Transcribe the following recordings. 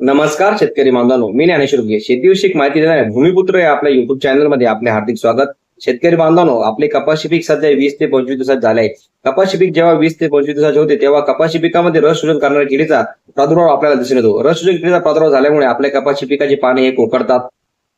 नमस्कार शेतकरी बांधवांनो. मी ज्ञानेश्वर घे शेतीविषयक माहिती देणाऱ्या भूमिपुत्र या आपल्या युट्यूब चॅनलमध्ये आपले हार्दिक स्वागत. शेतकरी बांधवांनो आपले कपाशी पीक सध्या वीस ते पंचवीस दिवसात झाले आहे. कपाशी पीक जेव्हा वीस ते पंचवीस दिवसाचे होते तेव्हा कपाशी पिकामध्ये रस शोषण करणाऱ्या किडीचा प्रादुर्भाव आपल्याला दिसून येतो. रस शोषण किडीचा प्रादुर्भाव झाल्यामुळे आपल्या कपाशी पिकाची पाने हे कोकडतात.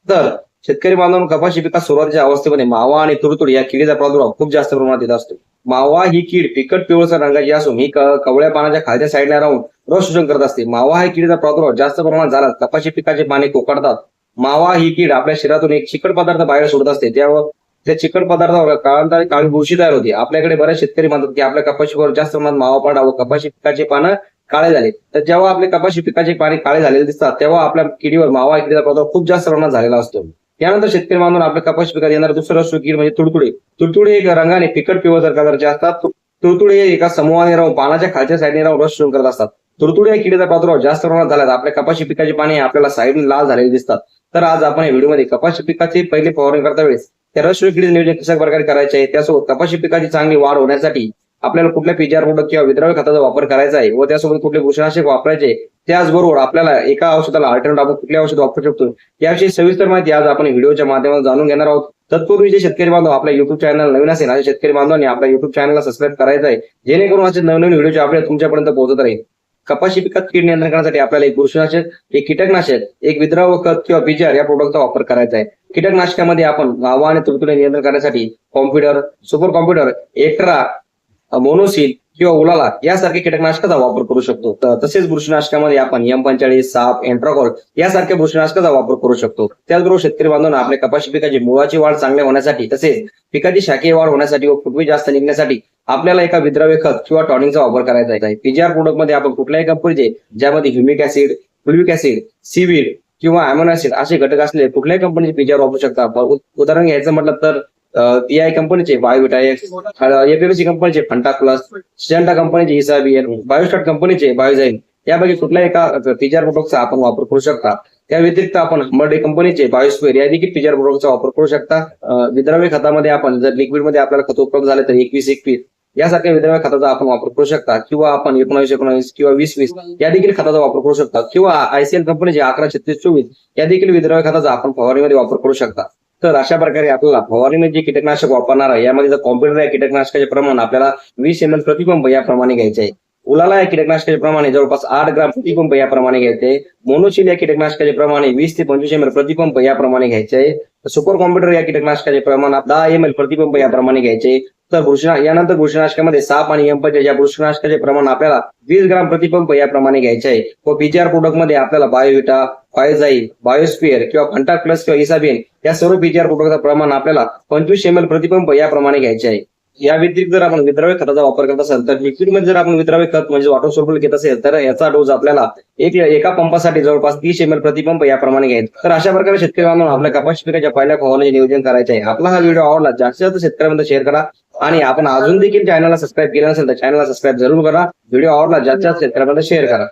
तर शेतकरी बांधवांनो कपाशी पिकात सुरुवातीच्या अवस्थेमध्ये मावा आणि तुडतुड या किडीचा प्रादुर्भाव खूप जास्त प्रमाणात येत असतो. मावा ही कीड फिकट पिवळसर रंगाची असून ही कवळ्या पानाच्या खालच्या साईडला राहून रस शोषण करत असते. मावा हा किडीचा प्रादुर्भाव जास्त प्रमाणात झाला कपाशी पिकाचे पाने कोकडतात. मावा ही कीड आपल्या शरीरातून एक चिकट पदार्थ बाहेर सोडत असते. त्यावर त्या चिकट पदार्थावर काळांतराने काळी बुरशी तयार होते. आपल्याकडे बरेच शेतकरी म्हणतात की आपल्या कपाशीवर जास्त प्रमाणात मावा पडा व कपाशी पिकाचे पानं काळे झाले. तर जेव्हा आपले कपाशी पिकाचे पाने काळे झालेले दिसतात तेव्हा आपल्या किडीवर मावा किडीचा प्रादुर्भाव खूप जास्त प्रमाणात झालेला असतो. त्यानंतर शेतकरी बांधून आपल्या कपाशी पिकात येणार दुसरं असतो कीड म्हणजे तुडतुडे. तुडतुडे एक रंगाने फिकट पिवळसर कलरचे असतात तुडतुडे हे एका समूहाने राहून पानाच्या खालच्या साईडने राहून रस करत असतात. तुडतुडे या किडीचा प्रादुर्भाव जास्त प्रमाणात झाला आपल्या कपाशी पिकाची पाने आपल्याला साईडने लाल झालेली दिसतात. तर आज आपण या व्हिडिओमध्ये कपाशी पिकाची पहिली फवारणी करता वेळेस त्या रस किडीचे नियोजन कशा प्रकारे करायचे आहे त्यासोबत कपाशी पिकाची चांगली वाढ होण्यासाठी आपल्याला कुठल्या पिजार प्रोडक्ट किंवा विद्राव्य खताचा वापर करायचा आहे व त्यासोबत कुठले भूषणाशक वापरायचे त्याचबरोबर आपल्याला एका औषधाला अल्टरनेट आपण कुठल्या औषध वापरू शकतो? याविषयी सविस्तर माहिती आज आपण व्हिडिओच्या माध्यमातून जाणून घेणार आहोत. तत्पूर्वी जे शेतकरी बांधव आपल्या युट्यूब चॅनल नवीन असेल अशा शेतकरी बांधवांनी आपल्या युट्यूब चॅनलला सबस्क्राईब करायचं आहे जेणेकरून असे नवनवीन व्हिडिओचे आपल्याला तुमच्यापर्यंत पोहोचत राहील. कपाशी पिकात कीड नियंत्रण करण्यासाठी आपल्याला एक बुरशीनाशक एक कीटकनाशक एक विद्राव खत किंवा पिजार या प्रोडक्टचा वापर करायचा आहे. कीटकनाशकामध्ये आपण गावा आणि तुडतुडे नियंत्रण करण्यासाठी कॉम्प्युटर सुपर कॉम्प्युटर एक्ट्रा मोनोसिल किंवा उलाला यासारख्या कीटकनाशकाचा वापर करू शकतो. तसेच बुरशीनाशकामध्ये आपण एम पंचाळीस साप एन्ट्राकॉल यासारख्या बुरशीनाशकाचा वापर करू शकतो. त्याचबरोबर शेतकरी बांधवांना आपल्या कपाशी पिकाची मुळाची वाढ चांगल्या होण्यासाठी तसेच पिकाची शाखीय वाढ होण्यासाठी व फुटवी जास्त निघण्यासाठी आपल्याला एका विद्राव्य खत किंवा टॉनिंगचा वापर करायचा आहे. पीजीआर प्रोडक्टमध्ये आपण कुठल्याही कंपनीचे ज्यामध्ये humic acid fulvic acid seaweed किंवा अॅमोनो असे घटक असलेले कुठल्याही कंपनीचे पीजीआर वापरू शकता. उदाहरण घ्यायचं म्हटलं तर पीआय कंपनीचे बायोविटाएक्स एपीएमसी कंपनीचे फंटा प्लस सिजंटा कंपनीचे हिसाबीएन बायोस्टार्ट कंपनीचे बायोझाईन यापैकी कुठल्या एका पीजीआर प्रोडक्टचा आपण वापर करू शकता. त्या व्यतिरिक्त आपण मर्डे कंपनीचे बायोस्पेअर या देखील पीजीआर प्रोडक्टचा वापर करू शकता? विद्रव्य विद्राव्य खतामध्ये आपण जर लिक्विडमध्ये आपल्याला खत उपलब्ध झाले तर एकवीस एकवीस. यासारख्या विद्राव्य खताचा आपण वापर करू शकता. किंवा आपण एकोणावीस एकोणावीस किंवा वीस वीस या देखील खताचा वापर करू शकता. किंवा आयसीएल कंपनीचे अकरा छत्तीस चोवीस या देखील विद्राव्य खताचा आपण फवारणीमध्ये वापर करू शकता. तर अशा प्रकारे आपल्याला फवारणीने जे कीटकनाशक वापरणार आहे यामध्ये जर कॉम्प्युटर या कीटकनाशकाचे प्रमाण आपल्याला वीस एम एल प्रतिपंप याप्रमाणे घ्यायचे आहे. उलाला या कीटकनाशकाचे प्रमाणे जवळपास आठ ग्राम प्रतिपंप याप्रमाणे घ्यायचे. मोनोशिल या कीटकनाशकाचे प्रमाणे वीस ते पंचवीस एम एल प्रतिपंप याप्रमाणे घ्यायचे. आहे सुपर कॉम्प्युटर या कीटकनाशकाचे प्रमाण दहा एम एल प्रतिपंप याप्रमाणे घ्यायचे. तर बुरशीना यानंतर बुरशीनाशकामध्ये साप आणि एम्पचे या बुरशीनाशकाचे प्रमाण आपल्याला वीस ग्राम प्रतिपंप याप्रमाणे घ्यायचे आहे. व पीजीआर प्रोडक्टमध्ये आपल्याला बायोविटा फायझाई बायोस्पियर किंवा फंटा प्लस किंवा इसाबेन या सर्व पीजीआर प्रोडक्टचं प्रमाण आपल्याला पंचवीस एम एल प्रतिपंप याप्रमाणे घ्यायचे आहे. या व्यतिरिक्त जर आपण विद्राव्य खताचा वापर करत असेल तर लिक्विडमध्ये जर आपण विद्राव्य खत म्हणजे वॉटर सोल्युबल घेत असेल तर याचा डोस आपल्याला एक एका पंपासाठी जवळपास तीस एम एल प्रतिपंप याप्रमाणे घ्यायचा. तर अशा प्रकारे शेतकरी म्हणून आपल्या कपाशी पिकाच्या पहिल्या फवारणीचे नियोजन करायचे आहे आपला हा व्हिडिओ आवडला जास्तीत जास्त शेतकऱ्यांमध्ये शेअर करा. आणि आपण अजून देखील चॅनलला सबस्क्राईब केलं नसेल तर चॅनलला सबस्क्राईब जरूर करा. व्हिडिओ आवडला जास्तीत जास्त शेतकऱ्यांमध्ये शेअर करा.